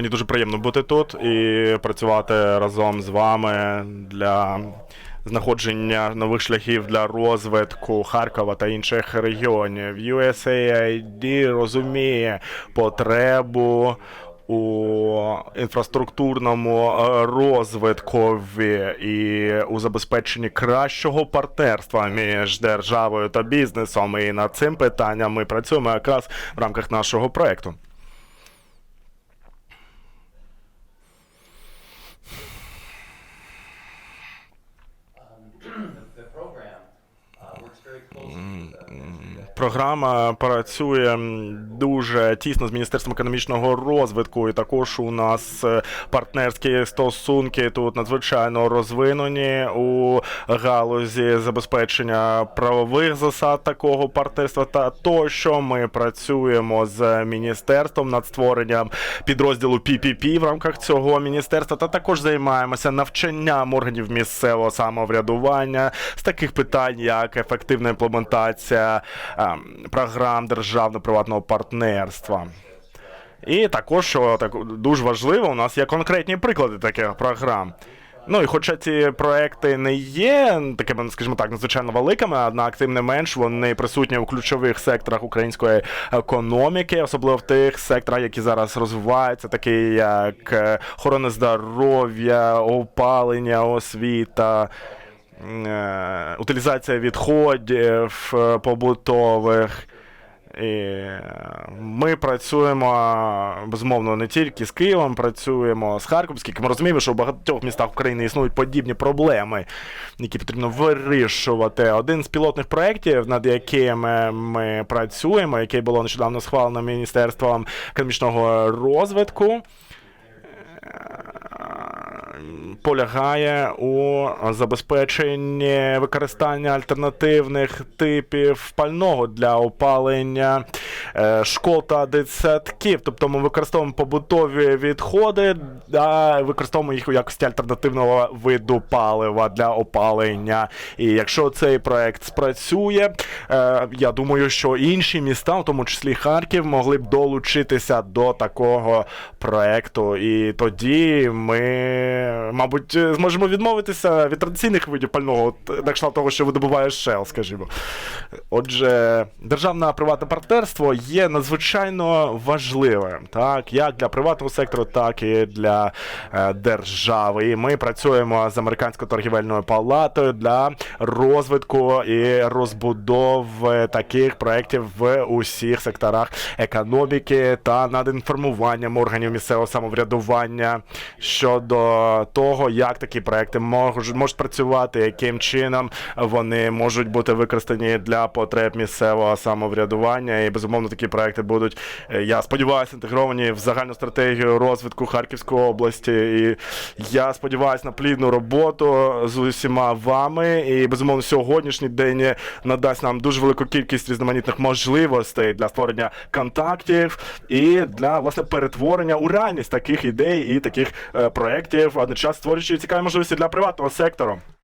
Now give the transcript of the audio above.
Мені дуже приємно бути тут і працювати разом з вами для знаходження нових шляхів для розвитку Харкова та інших регіонів. USAID розуміє потребу у інфраструктурному е, розвиткові і у забезпеченні кращого партнерства між державою та бізнесом. І над цим питанням ми працюємо якраз в рамках нашого проекту. Програма працює дуже тісно з Міністерством економічного розвитку, і також у нас е, партнерські стосунки тут надзвичайно розвинені у галузі забезпечення правових засад такого партнерства. Та тощо. Ми працюємо з міністерством над створенням підрозділу PPP в рамках цього міністерства, та також займаємося навчанням органів місцевого самоврядування. З таких питань, як ефективна імплементація ем, програм державно-приватного партнерства. І також, що так дуже важливо, у нас є конкретні приклади таких програм. Ну і хоча ці проекти не є такими, скажімо так, надзвичайно великими, однак тим не менш вони присутні у ключових секторах української економіки, особливо в тих секторах, які зараз розвиваються, такі як охорона здоров'я, опалення, освіта. Е, Утилізація відходів е, побутових. І е, ми працюємо безумовно не тільки з Києвом, працюємо з Харковом, оскільки ми розуміємо, що в багатьох містах України існують подібні проблеми, які потрібно вирішувати. Один з пілотних проєктів, над якими ми працюємо, який було нещодавно схвалено Міністерством економічного розвитку. Полягає у забезпеченні використання альтернативних типів пального для опалення школ та дитсадків. Тобто ми використовуємо побутові відходи, а використовуємо їх у якості альтернативного виду палива для опалення. І якщо цей проект спрацює, е, я думаю, що інші міста, в тому числі Харків, могли б долучитися до такого проекту. І тоді ми, мабуть, зможемо відмовитися від традиційних видів пального, на кшталт того, що видобуває Shell, скажімо. Отже, державне приватне партнерство є надзвичайно важливим, так, як для приватного сектору, так і для е, держави. І ми працюємо з американською торгівельною палатою для розвитку і розбудови таких проєктів в усіх секторах економіки та над інформуванням органів місцевого самоврядування щодо того, як такі проекти можуть, можуть працювати, яким чином вони можуть бути використані для потреб місцевого самоврядування. І безумовно такі проекти будуть, е, я сподіваюся, інтегровані в загальну стратегію розвитку Харківської області. І я сподіваюся на плідну роботу з усіма вами. І безумовно, сьогоднішній день надасть нам дуже велику кількість різноманітних можливостей для створення контактів і для власне перетворення у реальність таких ідей і таких е, проєктів, одночасно створюючи цікаві можливості для приватного сектору.